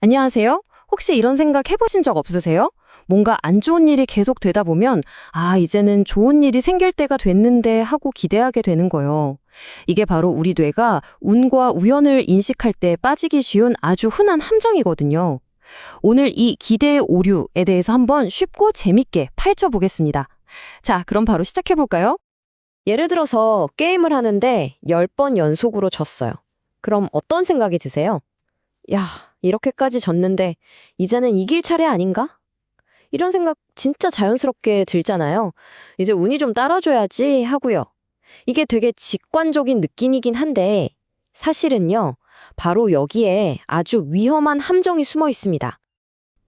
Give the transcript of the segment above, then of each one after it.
안녕하세요. 혹시 이런 생각 해보신 적 없으세요? 뭔가 안 좋은 일이 계속 되다 보면, 아, 이제는 좋은 일이 생길 때가 됐는데 하고 기대하게 되는 거예요. 이게 바로 우리 뇌가 운과 우연을 인식할 때 빠지기 쉬운 아주 흔한 함정이거든요. 오늘 이 기대의 오류에 대해서 한번 쉽고 재밌게 파헤쳐 보겠습니다. 자, 그럼 바로 시작해 볼까요? 예를 들어서 게임을 하는데 10번 연속으로 졌어요. 그럼 어떤 생각이 드세요? 야, 이렇게까지 졌는데 이제는 이길 차례 아닌가? 이런 생각 진짜 자연스럽게 들잖아요. 이제 운이 좀 따라줘야지 하고요. 이게 되게 직관적인 느낌이긴 한데 사실은요. 바로 여기에 아주 위험한 함정이 숨어 있습니다.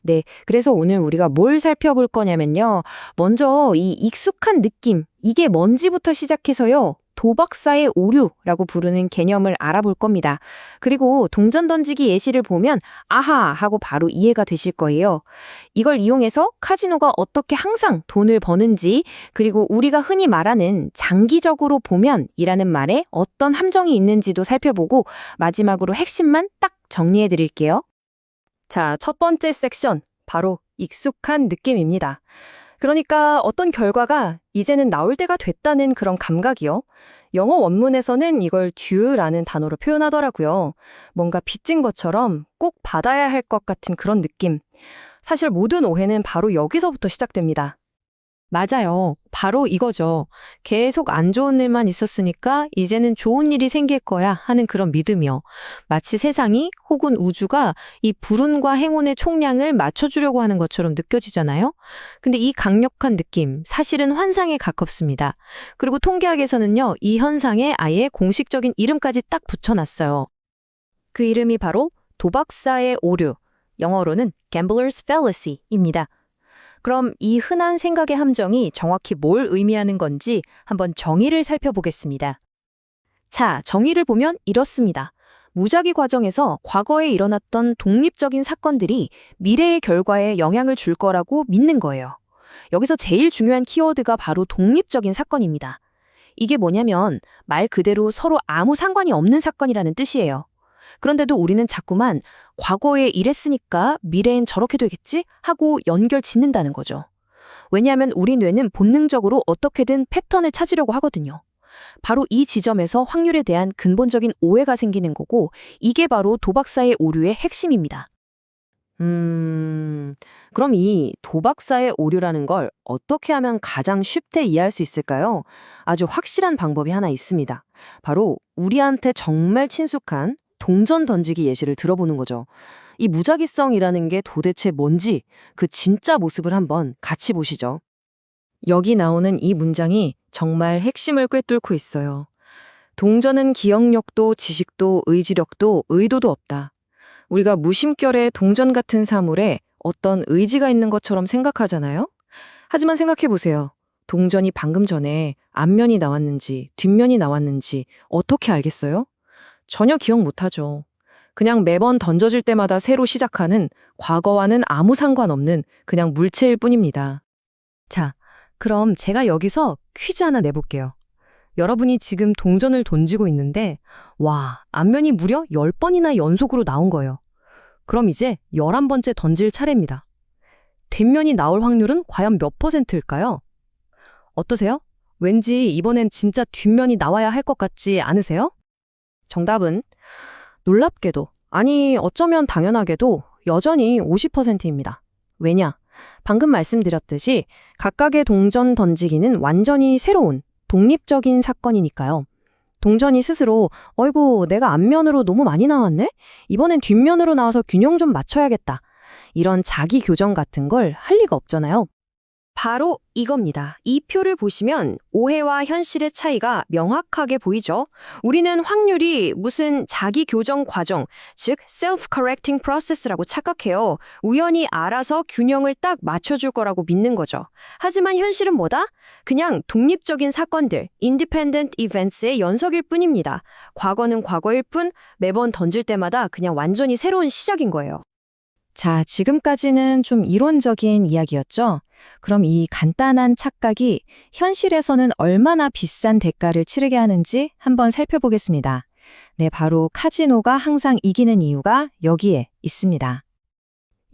네, 그래서 오늘 우리가 뭘 살펴볼 거냐면요. 먼저 이 익숙한 느낌, 이게 뭔지부터 시작해서요. 도박사의 오류라고 부르는 개념을 알아볼 겁니다. 그리고 동전 던지기 예시를 보면 아하 하고 바로 이해가 되실 거예요. 이걸 이용해서 카지노가 어떻게 항상 돈을 버는지 그리고 우리가 흔히 말하는 장기적으로 보면 이라는 말에 어떤 함정이 있는지도 살펴보고 마지막으로 핵심만 딱 정리해 드릴게요. 자, 첫 번째 섹션 바로 익숙한 느낌입니다. 그러니까 어떤 결과가 이제는 나올 때가 됐다는 그런 감각이요. 영어 원문에서는 이걸 due라는 단어로 표현하더라고요. 뭔가 빚진 것처럼 꼭 받아야 할 것 같은 그런 느낌. 사실 모든 오해는 바로 여기서부터 시작됩니다. 맞아요. 바로 이거죠. 계속 안 좋은 일만 있었으니까 이제는 좋은 일이 생길 거야 하는 그런 믿음이요. 마치 세상이 혹은 우주가 이 불운과 행운의 총량을 맞춰주려고 하는 것처럼 느껴지잖아요. 근데 이 강력한 느낌, 사실은 환상에 가깝습니다. 그리고 통계학에서는요, 이 현상에 아예 공식적인 이름까지 딱 붙여놨어요. 그 이름이 바로 도박사의 오류, 영어로는 gambler's fallacy입니다. 그럼 이 흔한 생각의 함정이 정확히 뭘 의미하는 건지 한번 정의를 살펴보겠습니다. 자, 정의를 보면 이렇습니다. 무작위 과정에서 과거에 일어났던 독립적인 사건들이 미래의 결과에 영향을 줄 거라고 믿는 거예요. 여기서 제일 중요한 키워드가 바로 독립적인 사건입니다. 이게 뭐냐면 말 그대로 서로 아무 상관이 없는 사건이라는 뜻이에요. 그런데도 우리는 자꾸만 과거에 이랬으니까 미래엔 저렇게 되겠지 하고 연결 짓는다는 거죠. 왜냐하면 우리 뇌는 본능적으로 어떻게든 패턴을 찾으려고 하거든요. 바로 이 지점에서 확률에 대한 근본적인 오해가 생기는 거고 이게 바로 도박사의 오류의 핵심입니다. 음, 그럼 이 도박사의 오류라는 걸 어떻게 하면 가장 쉽게 이해할 수 있을까요? 아주 확실한 방법이 하나 있습니다. 바로 우리한테 정말 친숙한 동전 던지기 예시를 들어보는 거죠. 이 무작위성이라는 게 도대체 뭔지 그 진짜 모습을 한번 같이 보시죠. 여기 나오는 이 문장이 정말 핵심을 꿰뚫고 있어요. 동전은 기억력도 지식도 의지력도 의도도 없다. 우리가 무심결에 동전 같은 사물에 어떤 의지가 있는 것처럼 생각하잖아요? 하지만 생각해 보세요. 동전이 방금 전에 앞면이 나왔는지 뒷면이 나왔는지 어떻게 알겠어요? 전혀 기억 못하죠. 그냥 매번 던져질 때마다 새로 시작하는 과거와는 아무 상관없는 그냥 물체일 뿐입니다. 자, 그럼 제가 여기서 퀴즈 하나 내볼게요. 여러분이 지금 동전을 던지고 있는데, 와, 앞면이 무려 10번이나 연속으로 나온 거예요. 그럼 이제 11번째 던질 차례입니다. 뒷면이 나올 확률은 과연 몇 퍼센트일까요? 어떠세요? 왠지 이번엔 진짜 뒷면이 나와야 할 것 같지 않으세요? 정답은 놀랍게도, 아니 어쩌면 당연하게도 여전히 50%입니다. 왜냐? 방금 말씀드렸듯이 각각의 동전 던지기는 완전히 새로운 독립적인 사건이니까요. 동전이 스스로 어이구 내가 앞면으로 너무 많이 나왔네? 이번엔 뒷면으로 나와서 균형 좀 맞춰야겠다. 이런 자기 교정 같은 걸 할 리가 없잖아요. 바로 이겁니다. 이 표를 보시면 오해와 현실의 차이가 명확하게 보이죠? 우리는 확률이 무슨 자기 교정 과정, 즉 self-correcting process라고 착각해요. 우연히 알아서 균형을 딱 맞춰줄 거라고 믿는 거죠. 하지만 현실은 뭐다? 그냥 독립적인 사건들, independent events의 연속일 뿐입니다. 과거는 과거일 뿐 매번 던질 때마다 그냥 완전히 새로운 시작인 거예요. 자, 지금까지는 좀 이론적인 이야기였죠? 그럼 이 간단한 착각이 현실에서는 얼마나 비싼 대가를 치르게 하는지 한번 살펴보겠습니다. 네, 바로 카지노가 항상 이기는 이유가 여기에 있습니다.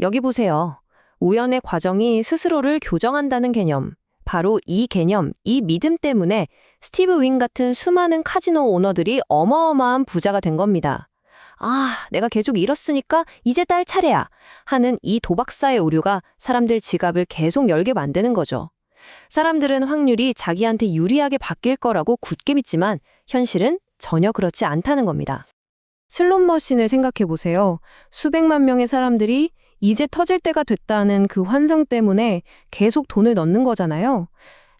여기 보세요. 우연의 과정이 스스로를 교정한다는 개념. 바로 이 개념, 이 믿음 때문에 스티브 윙 같은 수많은 카지노 오너들이 어마어마한 부자가 된 겁니다. 아, 내가 계속 잃었으니까 이제 딸 차례야. 하는 이 도박사의 오류가 사람들 지갑을 계속 열게 만드는 거죠. 사람들은 확률이 자기한테 유리하게 바뀔 거라고 굳게 믿지만 현실은 전혀 그렇지 않다는 겁니다. 슬롯 머신을 생각해 보세요. 수백만 명의 사람들이 이제 터질 때가 됐다는 그 환상 때문에 계속 돈을 넣는 거잖아요.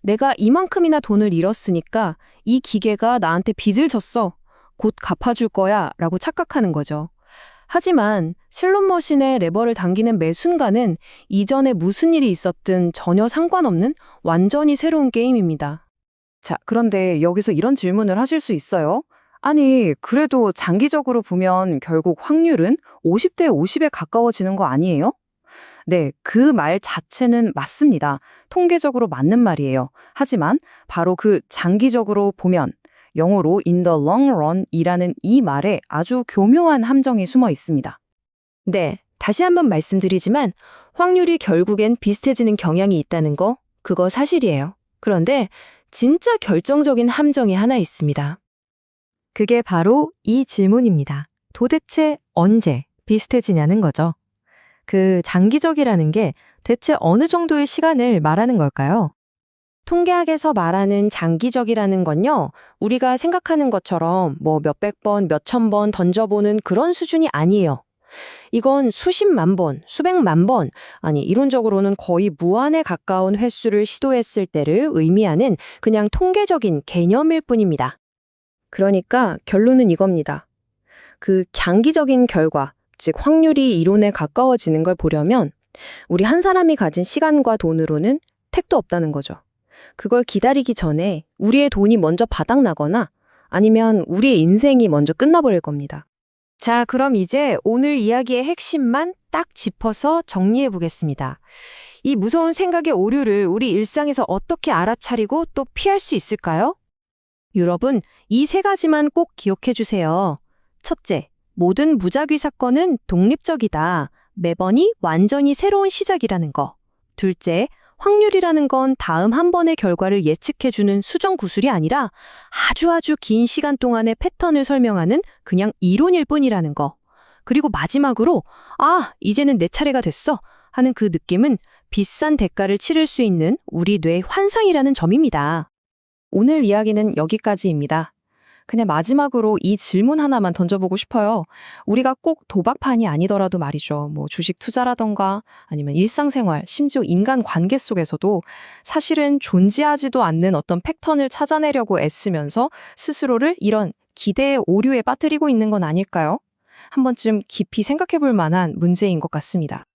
내가 이만큼이나 돈을 잃었으니까 이 기계가 나한테 빚을 졌어. 곧 갚아줄 거야. 라고 착각하는 거죠. 하지만 슬롯머신의 레버를 당기는 매 순간은 이전에 무슨 일이 있었든 전혀 상관없는 완전히 새로운 게임입니다. 자, 그런데 여기서 이런 질문을 하실 수 있어요. 아니, 그래도 장기적으로 보면 결국 확률은 50대 50에 가까워지는 거 아니에요? 네, 그 말 자체는 맞습니다. 통계적으로 맞는 말이에요. 하지만 바로 그 장기적으로 보면 영어로 in the long run 이라는 이 말에 아주 교묘한 함정이 숨어 있습니다. 네, 다시 한번 말씀드리지만 확률이 결국엔 비슷해지는 경향이 있다는 거, 그거 사실이에요. 그런데 진짜 결정적인 함정이 하나 있습니다. 그게 바로 이 질문입니다. 도대체 언제 비슷해지냐는 거죠. 그 장기적이라는 게 대체 어느 정도의 시간을 말하는 걸까요? 통계학에서 말하는 장기적이라는 건요, 우리가 생각하는 것처럼 뭐 몇백 번, 몇천 번 던져보는 그런 수준이 아니에요. 이건 수십만 번, 수백만 번, 아니, 이론적으로는 거의 무한에 가까운 횟수를 시도했을 때를 의미하는 그냥 통계적인 개념일 뿐입니다. 그러니까 결론은 이겁니다. 그 장기적인 결과, 즉 확률이 이론에 가까워지는 걸 보려면 우리 한 사람이 가진 시간과 돈으로는 택도 없다는 거죠. 그걸 기다리기 전에 우리의 돈이 먼저 바닥나거나 아니면 우리의 인생이 먼저 끝나버릴 겁니다. 자, 그럼 이제 오늘 이야기의 핵심만 딱 짚어서 정리해 보겠습니다. 이 무서운 생각의 오류를 우리 일상에서 어떻게 알아차리고 또 피할 수 있을까요? 여러분, 이세 가지만 꼭 기억해 주세요. 첫째, 모든 무작위 사건은 독립적이다. 매번이 완전히 새로운 시작이라는 거. 둘째, 확률이라는 건 다음 한 번의 결과를 예측해주는 수정 구술이 아니라 아주 아주 긴 시간 동안의 패턴을 설명하는 그냥 이론일 뿐이라는 거. 그리고 마지막으로, 아, 이제는 내 차례가 됐어. 하는 그 느낌은 비싼 대가를 치를 수 있는 우리 뇌의 환상이라는 점입니다. 오늘 이야기는 여기까지입니다. 그냥 마지막으로 이 질문 하나만 던져보고 싶어요. 우리가 꼭 도박판이 아니더라도 말이죠. 뭐 주식 투자라던가 아니면 일상생활, 심지어 인간 관계 속에서도 사실은 존재하지도 않는 어떤 패턴을 찾아내려고 애쓰면서 스스로를 이런 기대의 오류에 빠뜨리고 있는 건 아닐까요? 한 번쯤 깊이 생각해 볼 만한 문제인 것 같습니다.